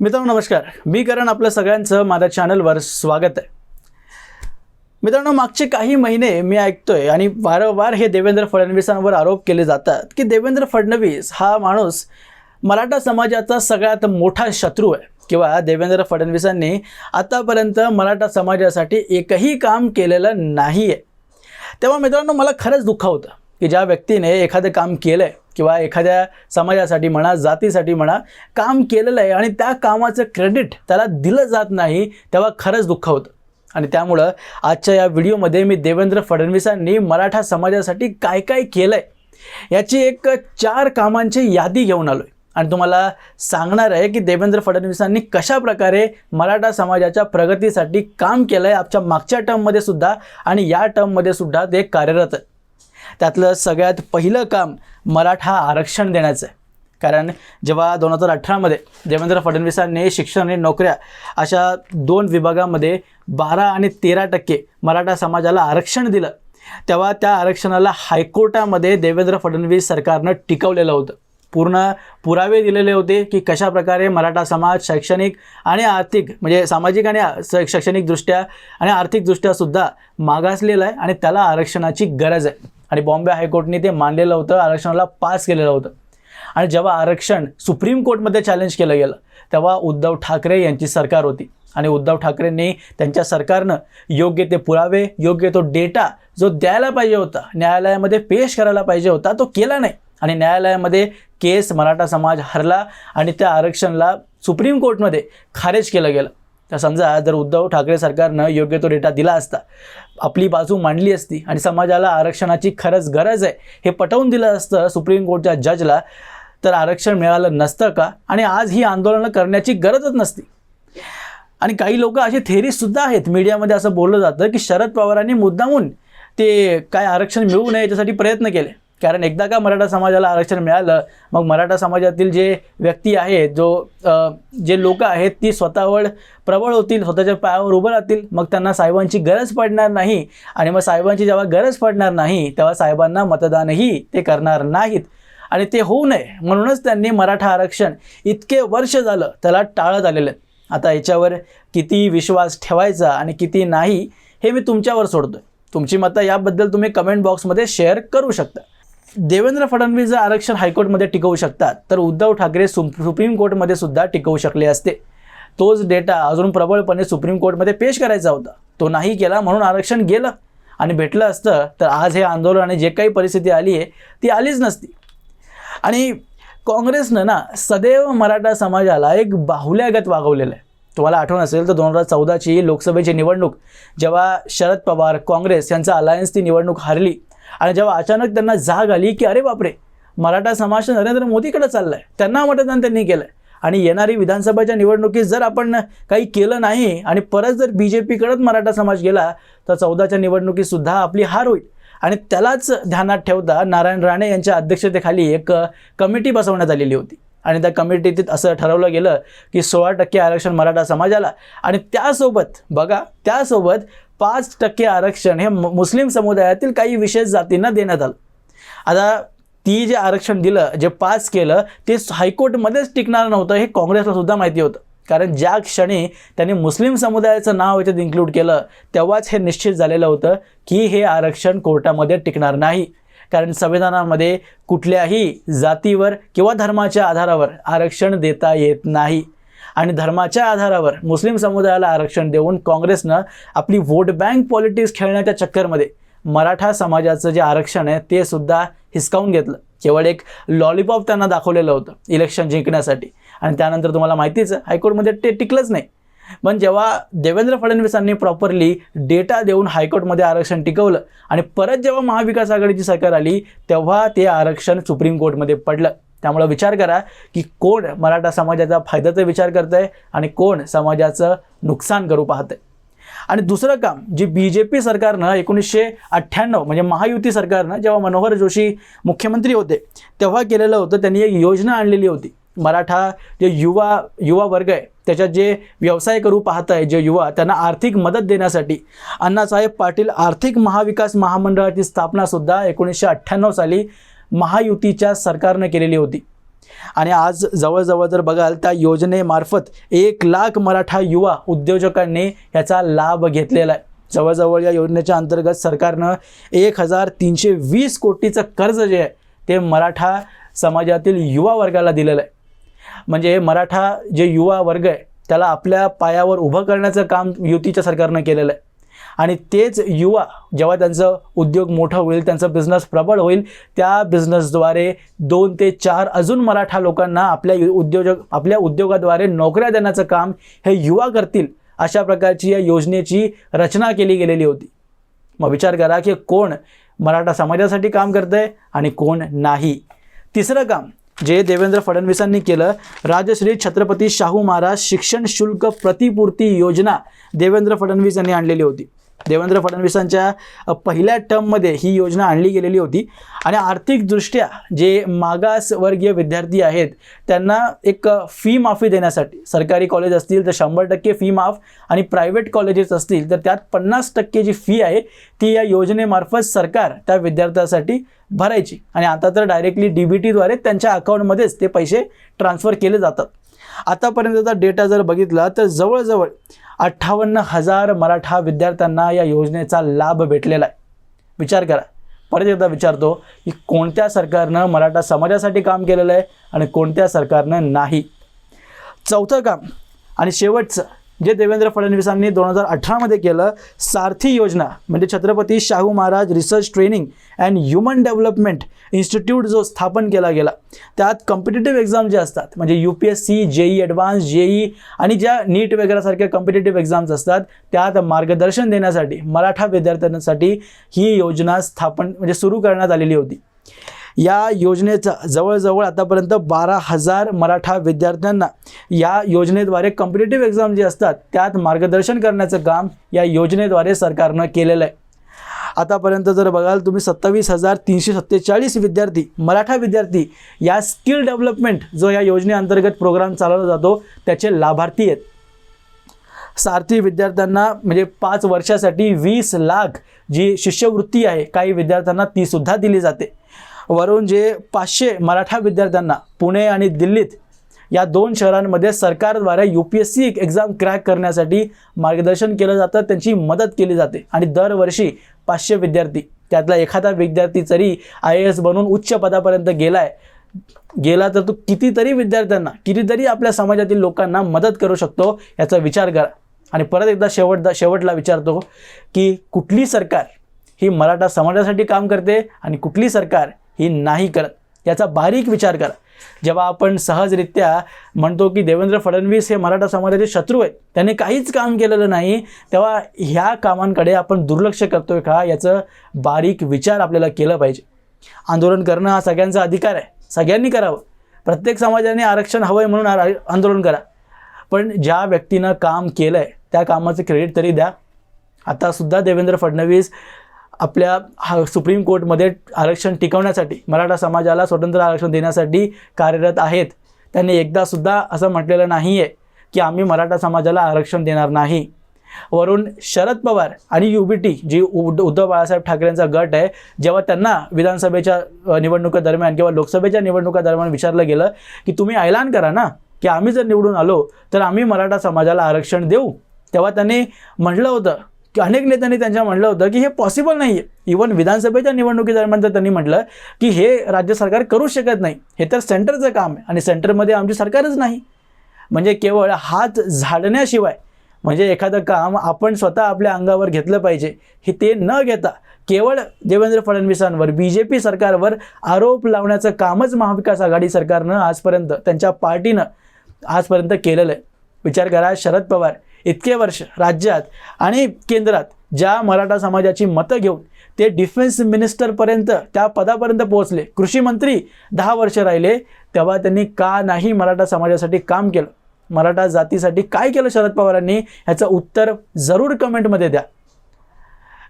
मित्रांनो नमस्कार. मी करण आपलं सगळ्यांचं माझ्या चॅनलवर स्वागत आहे. मित्रांनो मागचे काही महिने मी ऐकतोय आणि वारंवार हे देवेंद्र फडणवीसांवर आरोप केले जातात की देवेंद्र फडणवीस हा माणूस मराठा समाजाचा सगळ्यात मोठा शत्रू आहे किंवा देवेंद्र फडणवीसांनी आतापर्यंत मराठा समाजासाठी एकही काम केलेलं नाही आहे तेव्हा मित्रांनो मला खरंच दुःख होतं की ज्या व्यक्तीने एखादं काम केलं आहे किंवा एखाद्या समाजासाठी म्हणा जातीसाठी म्हणा काम केलेलं आहे आणि त्या कामाचं क्रेडिट त्याला दिलं जात नाही तेव्हा खरंच दुःख होतं. आणि त्यामुळं आजच्या या व्हिडिओमध्ये मी देवेंद्र फडणवीसांनी मराठा समाजासाठी काय काय केलं आहे याची एक चार कामांची यादी घेऊन आलो आहे आणि तुम्हाला सांगणार आहे की देवेंद्र फडणवीसांनी कशा प्रकारे मराठा समाजाच्या प्रगतीसाठी काम केलं आहे आमच्या मागच्या टर्ममध्ये सुद्धा आणि या टर्ममध्ये सुद्धा ते कार्यरत आहे त्यातलं सगळ्यात पहिलं काम मराठा आरक्षण देण्याचं आहे. कारण जेव्हा दोन हजार अठरामध्ये देवेंद्र फडणवीसांनी शिक्षण आणि नोकऱ्या अशा दोन विभागामध्ये बारा आणि तेरा टक्के मराठा समाजाला आरक्षण दिलं तेव्हा त्या आरक्षणाला हायकोर्टामध्ये देवेंद्र फडणवीस सरकारनं टिकवलेलं होतं. पूर्ण पुरावे दिलेले होते की कशा प्रकारे मराठा समाज शैक्षणिक आणि आर्थिक म्हणजे सामाजिक आणि स- शैक्षणिकदृष्ट्या आणि आर्थिकदृष्ट्यासुद्धा मागासलेला आहे आणि त्याला आरक्षणाची गरज आहे. आणि बॉम्बे हायकोर्टने ते मानलेलं होतं आरक्षणाला पास केलेलं होतं. आणि जेव्हा आरक्षण सुप्रीम कोर्टमध्ये चॅलेंज केलं गेलं तेव्हा उद्धव ठाकरे यांची सरकार होती. आणि उद्धव ठाकरेंनी त्यांच्या सरकारनं योग्य ते पुरावे योग्य तो डेटा जो द्यायला पाहिजे होता न्यायालयामध्ये पेश करायला पाहिजे होता तो केला नाही. आणि न्यायालयामध्ये केस मराठा समाज हरला आणि त्या आरक्षणाला सुप्रीम कोर्टमध्ये खारेज केलं गेलं. तर समजा जर उद्धव ठाकरे सरकारनं योग्य तो डेटा दिला असता आपली बाजू मांडली असती आणि समाजाला आरक्षणाची खरंच गरज आहे हे पटवून दिलं असतं सुप्रीम कोर्टच्या जजला तर आरक्षण मिळालं नसतं का? आणि आज ही आंदोलनं करण्याची गरजच नसती. आणि काही लोक अशी थेरीजसुद्धा आहेत मीडियामध्ये असं बोललं जातं की शरद पवारांनी मुद्दामून ते काय आरक्षण मिळू नये याच्यासाठी प्रयत्न केले. कारण एकदा का मराठा समाजाला आरक्षण मिळालं मग मराठा समाजातील जे व्यक्ती आहेत जो जे लोक आहेत ती स्वतःवर प्रबळ होतील स्वतःच्या पायावर उभं राहतील मग त्यांना साहेबांची गरज पडणार नाही. आणि मग साहेबांची जेव्हा गरज पडणार नाही तेव्हा साहेबांना मतदानही ते करणार नाहीत. आणि ते होऊ नये. म्हणूनच त्यांनी मराठा आरक्षण इतके वर्ष झालं त्याला टाळत आलेलं आता याच्यावर किती विश्वास ठेवायचा आणि किती नाही हे मी तुमच्यावर सोडतोय. तुमची मतं याबद्दल तुम्ही कमेंट बॉक्समध्ये शेअर करू शकता. देवेंद्र फडणवीस जर आरक्षण हायकोर्टमध्ये टिकवू शकतात तर उद्धव ठाकरे सुप सुप्रीम कोर्टमध्ये सुद्धा टिकवू शकले असते. तोच डेटा अजून प्रबळपणे सुप्रीम कोर्टमध्ये पेश करायचा होता. तो नाही केला म्हणून आरक्षण गेलं आणि भेटलं असतं तर आज हे आंदोलन आणि जे काही परिस्थिती आली आहे ती आलीच नसती. आणि काँग्रेसनं ना सदैव मराठा समाजाला एक बाहुल्यागत वागवलेलं आहे. तुम्हाला आठवण असेल तर दोन हजार चौदाची लोकसभेची निवडणूक जेव्हा शरद पवार काँग्रेस यांचा अलायन्स ती निवडणूक हारली आणि जेव्हा अचानक त्यांना जाग आली की अरे बापरे मराठा समाज नरेंद्र मोदीकडे चाललाय त्यांना मतदान त्यांनी केलंय. आणि येणारी विधानसभेच्या निवडणुकीत जर आपण काही केलं नाही आणि परत जर बी जे पीकडंच मराठा समाज गेला तर चौदाच्या निवडणुकीत सुद्धा आपली हार होईल. आणि त्यालाच ध्यानात ठेवता नारायण राणे यांच्या अध्यक्षतेखाली एक कमिटी बसवण्यात आलेली होती. आणि त्या कमिटीत असं ठरवलं गेलं की सोळा टक्के आरक्षण मराठा समाजाला. आणि त्यासोबत बघा त्यासोबत पाच टक्के आरक्षण हे मुस्लिम समुदायातील काही विशेष जातींना देण्यात आलं. आता ती जे आरक्षण दिलं जे पास केलं ते हायकोर्टमध्येच टिकणार नव्हतं हे काँग्रेसला सुद्धा माहिती होतं. कारण ज्या क्षणी त्यांनी मुस्लिम समुदायाचं नाव याच्यात इन्क्लूड केलं तेव्हाच हे निश्चित झालेलं होतं की हे आरक्षण कोर्टामध्ये टिकणार नाही. कारण संविधानामध्ये कुठल्याही जातीवर किंवा धर्माच्या आधारावर आरक्षण देता येत नाही. आणि धर्माच्या आधारावर मुस्लिम समुदायाला आरक्षण देऊन काँग्रेसनं आपली वोट बँक पॉलिटिक्स खेळण्याच्या चक्करमध्ये मराठा समाजाचं जे आरक्षण आहे ते सुद्धा हिसकावून घेतलं. केवळ एक लॉलीपॉप त्यांना दाखवलेलं होतं इलेक्शन जिंकण्यासाठी. आणि त्यानंतर तुम्हाला माहितीच आहे हायकोर्टमध्ये ते टिकलंच नाही. पण जेव्हा देवेंद्र फडणवीसांनी प्रॉपरली डेटा देऊन हायकोर्टमध्ये आरक्षण टिकवलं आणि परत जेव्हा महाविकास आघाडीची सरकार आली तेव्हा ते आरक्षण सुप्रीम कोर्टमध्ये पडलं. त्यामुळे विचार करा की कोण मराठा समाजाचा फायद्याचा विचार करत आहे आणि कोण समाजाचं नुकसान करू पाहतंय. आणि दुसरं काम जे बी जे पी सरकारनं एकोणीसशे अठ्ठ्याण्णव म्हणजे महायुती सरकारनं जेव्हा मनोहर जोशी मुख्यमंत्री होते तेव्हा केलेलं होतं त्यांनी एक योजना आणलेली होती. मराठा जे युवा युवा वर्ग आहे त्याच्यात जे व्यवसाय करू पाहत आहे जे युवा त्यांना आर्थिक मदत देण्यासाठी अण्णासाहेब पाटील आर्थिक महाविकास महामंडळाची स्थापनासुद्धा एकोणीसशे अठ्ठ्याण्णव साली महायुतीच्या सरकारनं केलेली होती. आणि आज जवळजवळ जर बघाल त्या योजनेमार्फत एक लाख मराठा युवा उद्योजकांनी याचा लाभ घेतलेला आहे. जवळजवळ या योजनेच्या अंतर्गत सरकारनं एक हजार तीनशे वीस कोटीचं कर्ज जे आहे ते मराठा समाजातील युवा वर्गाला दिलेलं आहे. म्हणजे मराठा जे युवा वर्ग आहे त्याला आपल्या पायावर उभं करण्याचं काम युतीच्या सरकारनं केलेलं आहे. आणि तेच युवा जेव्हा त्यांचं उद्योग मोठं होईल त्यांचा बिझनेस प्रबळ होईल त्या बिझनेसद्वारे दोन ते चार अजून मराठा लोकांना आपल्या उद्योजक आपल्या उद्योगाद्वारे नोकऱ्या देण्याचं काम हे युवा करतील अशा प्रकारची या योजनेची रचना केली गेलेली होती. मग विचार करा की कोण मराठा समाजासाठी काम करतंय आणि कोण नाही. तिसरं काम जे देवेंद्र फडणवीसांनी केलं राजश्री छत्रपती शाहू महाराज शिक्षण शुल्क प्रतिपूर्ती योजना देवेंद्र फडणवीस यांनी आणलेली होती. देवेंद्र फडणवीसांच्या पहिल्या टर्ममध्ये ही योजना आणली गेलेली होती. आणि आर्थिकदृष्ट्या जे मागासवर्गीय विद्यार्थी आहेत त्यांना एक फी माफी देण्यासाठी सरकारी कॉलेज असतील तर शंभर टक्के फी माफ आणि प्रायव्हेट कॉलेजेस असतील तर त्यात पन्नास टक्के जी फी आहे ती या योजनेमार्फत सरकार त्या विद्यार्थ्यासाठी भरायची. आणि आता तर डायरेक्टली डी बी टीद्वारे त्यांच्या अकाउंटमध्येच ते पैसे ट्रान्सफर केले जातात. आतापर्यंतचा डेटा जर बघितला तर जवळजवळ अठ्ठावन्न हजार मराठा विद्यार्थ्यांना या योजनेचा लाभ भेटलेला आहे. विचार करा. परत एकदा विचारतो की कोणत्या सरकारनं मराठा समाजासाठी काम केलेलं आहे आणि कोणत्या सरकारनं नाही? चौथं काम आणि शेवटचं जे देवेंद्र फडणवीसांनी दोन हजार अठरामध्ये केलं सारथी योजना म्हणजे Chhatrapati Shahu Maharaj research training and human development institute जो स्थापन केला गेला त्यात कॉम्पिटेटिव्ह एक्झाम जे असतात म्हणजे U P S C JEE advance JEE आणि ज्या नीट वगैरे सारख्या कॉम्पिटेटिव्ह एक्झाम्स असतात त्यात मार्गदर्शन देण्यासाठी मराठा विद्यार्थ्यांसाठी ही योजना स्थापन म्हणजे सुरू करण्यात आलेली होती. या योजनेचा जवळजवळ आतापर्यंत बारा हजार मराठा विद्यार्थ्यांना या योजनेद्वारे कॉम्पिटेटिव्ह एक्झाम जे असतात त्यात मार्गदर्शन करण्याचं काम या योजनेद्वारे सरकारनं केलेलं आहे. आतापर्यंत जर बघाल तुम्ही सत्तावीस हजार तीनशे सत्तेचाळीस विद्यार्थी मराठा विद्यार्थी या स्किल डेव्हलपमेंट जो या योजनेअंतर्गत प्रोग्राम चालवला जातो त्याचे लाभार्थी आहेत. सारथी विद्यार्थ्यांना म्हणजे पाच वर्षासाठी वीस लाख जी शिष्यवृत्ती आहे काही विद्यार्थ्यांना तीसुद्धा दिली जाते. वरून जे पाचशे मराठा विद्यार्थ्यांना पुणे आणि दिल्लीत या दोन शहरांमध्ये सरकारद्वारे U P S C exam crack करण्यासाठी मार्गदर्शन केलं जातं त्यांची मदत केली जाते. आणि दरवर्षी पाचशे विद्यार्थी त्यातला एखादा विद्यार्थी जरी आय ए एस बनून उच्च पदापर्यंत गेला आहे गेला तर तो कितीतरी विद्यार्थ्यांना कितीतरी आपल्या समाजातील लोकांना मदत करू शकतो याचा विचार करा. आणि परत एकदा शेवट शेवटला विचारतो की कुठली सरकार ही मराठा समाजासाठी काम करते आणि कुठली सरकार ही नाही करत. याचा बारीक विचार करा. जेव्हा आपण सहजरित्या म्हणतो की देवेंद्र फडणवीस हे मराठा समाजाचे शत्रू आहेत त्यांनी काहीच काम केलेलं नाही तेव्हा ह्या कामांकडे आपण दुर्लक्ष करतोय का? याचं बारीक विचार आपल्याला केलं पाहिजे. आंदोलन करणं हा सगळ्यांचा अधिकार आहे. सगळ्यांनी करावं. प्रत्येक समाजाने आरक्षण हवं आहे म्हणून आर- आंदोलन करा. पण ज्या व्यक्तीनं काम केलं आहे त्या कामाचं क्रेडिट तरी द्या. आतासुद्धा देवेंद्र फडणवीस आपल्या हा सुप्रीम कोर्टमध्ये आरक्षण टिकवण्यासाठी मराठा समाजाला स्वतंत्र आरक्षण देण्यासाठी कार्यरत आहेत. त्यांनी एकदासुद्धा असं म्हटलेलं नाही आहे की आम्ही मराठा समाजाला आरक्षण देणार नाही. वरून शरद पवार आणि U B T ji Uddhav Balasaheb ठाकरेंचा गट आहे जेव्हा त्यांना विधानसभेच्या निवडणुकादरम्यान किंवा लोकसभेच्या निवडणुकादरम्यान विचारलं गेलं की तुम्ही ऐलान करा ना की आम्ही जर निवडून आलो तर आम्ही मराठा समाजाला आरक्षण देऊ? तेव्हा त्यांनी म्हटलं होतं की अनेक नेत्यांनी त्यांच्या म्हटलं होतं की हे पॉसिबल नाही आहे इवन विधानसभेच्या निवडणुकीदरम्यान तर त्यांनी म्हटलं की हे राज्य सरकार करू शकत नाही हे तर सेंटरचं काम आहे आणि सेंटरमध्ये आमची सरकारच नाही. म्हणजे केवळ हात झाडण्याशिवाय म्हणजे एखादं काम आपण स्वतः आपल्या अंगावर घेतलं पाहिजे हे ते न घेता केवळ देवेंद्र फडणवीसांवर बी जे पी सरकारवर आरोप लावण्याचं कामच महाविकास आघाडी सरकारनं आजपर्यंत त्यांच्या पार्टीनं आजपर्यंत केलेलं आहे. विचार करा शरद पवार इतके वर्ष राज्यात आणि केंद्रात ज्या मराठा समाजाची मतं घेऊन ते डिफेन्स मिनिस्टरपर्यंत त्या पदापर्यंत पोहोचले. कृषी मंत्री दहा वर्ष राहिले. तेव्हा त्यांनी का नाही मराठा समाजासाठी काम केलं? मराठा जातीसाठी काय केलं शरद पवारांनी? ह्याचं उत्तर जरूर कमेंटमध्ये द्या.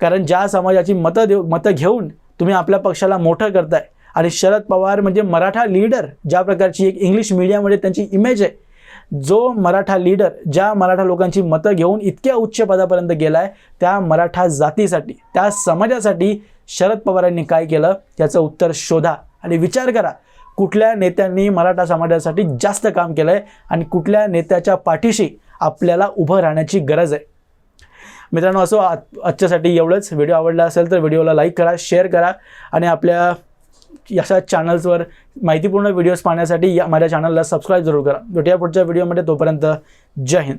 कारण ज्या समाजाची मतं देऊ मतं घेऊन तुम्ही आपल्या पक्षाला मोठं करताय आणि शरद पवार म्हणजे मराठा लीडर ज्या प्रकारची एक इंग्लिश मीडियामध्ये त्यांची इमेज आहे जो मराठा लीडर ज्या मराठा लोकांची मतं घेऊन इतक्या उच्च पदापर्यंत गेलाय त्या मराठा जातीसाठी त्या समाजासाठी शरद पवारांनी काय केलं? याचं उत्तर शोधा आणि विचार करा. कुठल्या नेत्यांनी मराठा समाजासाठी जास्त काम केलं आहे आणि कुठल्या नेत्याच्या पाठीशी आपल्याला उभं राहण्याची गरज आहे? मित्रांनो असो आजच्यासाठी एवढंच. व्हिडिओ आवडला असेल तर व्हिडिओला लाईक करा शेअर करा आणि आपल्या अशा चॅनल्सवर माहितीपूर्ण व्हिडिओज पाहण्यासाठी या माझ्या चॅनलला सबस्क्राईब जरूर करा. भेटूया पुढच्या व्हिडिओमध्ये तोपर्यंत जय हिंद.